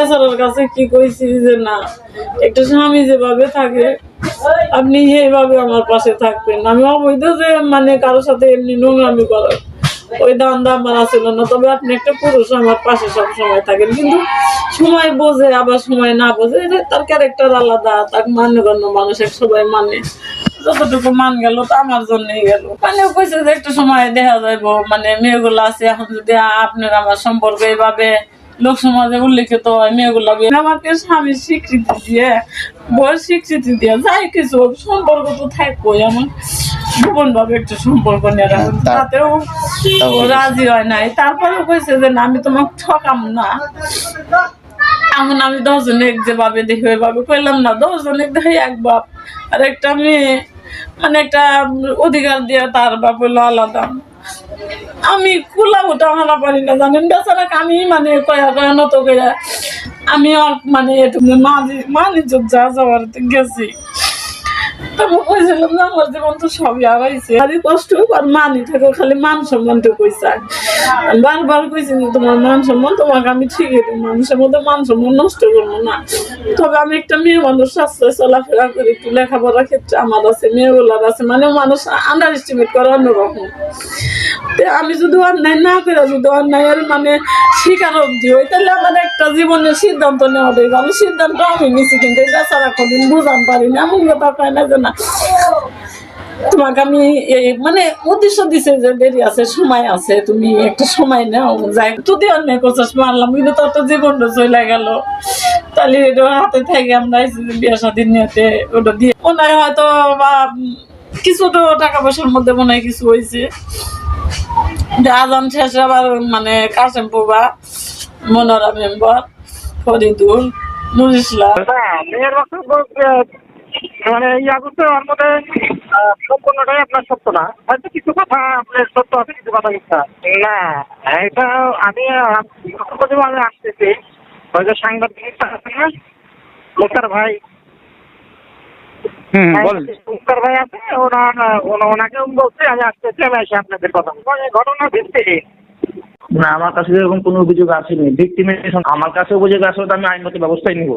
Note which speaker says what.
Speaker 1: বেচারার কাছে কি কইছি যে না, একটা স্বামী যেভাবে থাকে, আপনি সেইভাবে আমার পাশে থাকবেন। আমি অবৈধ যে মানে কারোর সাথে এমনি নোংরামি করার ওই দান্দা আমার ছিল না, তবে আপনি একটা পুরুষ, আমার পাশে সব সময় থাকেন। কিন্তু সময় বোঝে, আবার সময় না বোঝে তার ক্যারেক্টার আলাদা তাকে মান্যগণ্য মানুষ এক সবাই মানে। যতটুকু মান গেল, তো আমার জন্যই গেল। মানে কইছে যে একটা সময় দেখা যাইব মানে মেয়েগুলো আছে, এখন যদি আপনার আমার সম্পর্ক এইভাবে লোক সমাজে উল্লেখিত হয় মেয়েগুলো আমাকে স্বামীর স্বীকৃতি দিয়ে বয়স স্বীকৃতি দিয়ে যাই কিছু সম্পর্ক তো থাকবোই আমার একটা সম্পর্ক নিয়ে তাতেও রাজি হয় নাই। তারপরেও কইছে যে না আমি তোমাকে ঠকাম না। এমন আমি দশজন এক যেভাবে দেখি ওইভাবে কইলাম না। দশজন এক দেখি এক বাপ আর একটা মেয়ে। মানে একটা অধিকার দিয়ে তার বাপ হইল আলাদা আমি কুলা উঠা হানা পারি না, জানেন? বেচারা আমি মানে কয়া কয়া নত করে আমি মানে তুমি মানি মানিজ্য যা যাওয়ার গেছি। তারপর কইছিলাম যে আমার জীবন তো সবই হারাইছে আর কষ্ট আর মানি থাকো, খালি মান বারবার কইছি যে তোমার মান সম্মান, তোমাকে আমি ঠিকই দেবো। মানুষের মধ্যে মান সম্মান নষ্ট করব না। তবে আমি একটা মেয়ে মানুষ আস্তে চলাফেরা করি, একটু লেখাপড়ার ক্ষেত্রে আমার আছে, মেয়েগুলার আছে। মানে মানুষ আন্ডার এস্টিমেট করে অন্যরকম। আমি যদি অন্যায় না করে যদি অন্যায়ের মানে অব্দি হই তাহলে আমার একটা জীবনের সিদ্ধান্ত নেওয়া দরকার আমি সিদ্ধান্ত আমি নিছি, কিন্তু ছাড়া কোনদিন বুঝান পারি না। এমন কথা কয় না যে না, তোমাকে আমি এই মানে উদ্দেশ্য দিছে যে দেরি আছে, সময় আছে, তুমি একটা সময় নাও, যাই তুই অন্যায় করছিস মারলাম কিন্তু তোর তো জীবনটা চলে গেল। তাহলে এটা হাতে থেকে আমরা বিয়ে শাদী নিয়েতে, ওটা দিয়ে। মনে হয়তো বা কিছু তো টাকা পয়সার মধ্যে মনে হয় কিছু হয়েছে। আজান শেষে আবার মানে কাশেম পুবা মনোরা মেম্বার ফরিদুল নুর ইসলাম।
Speaker 2: আহ, মানে ইয়া করতে ওর মধ্যে আহ, সম্পূর্ণটাই আপনার সত্য না। হয়তো কিছু কথা আপনার সত্য আছে কিছু কথা মিথ্যা না এটা আমি আসতেছি। ওই যে সাংবাদিকটা আছে না মুক্তার ভাই ভাই আছে ওনার ওনাকে বলছে আমি আসতেছি আমি এসে আপনাদের কথা এই ঘটনা
Speaker 3: না আমার কাছে এরকম কোনো অভিযোগ আসেনি। ভিক্টিমের আমার কাছে অভিযোগ আসলে আমি আইনগত ব্যবস্থাই নিব।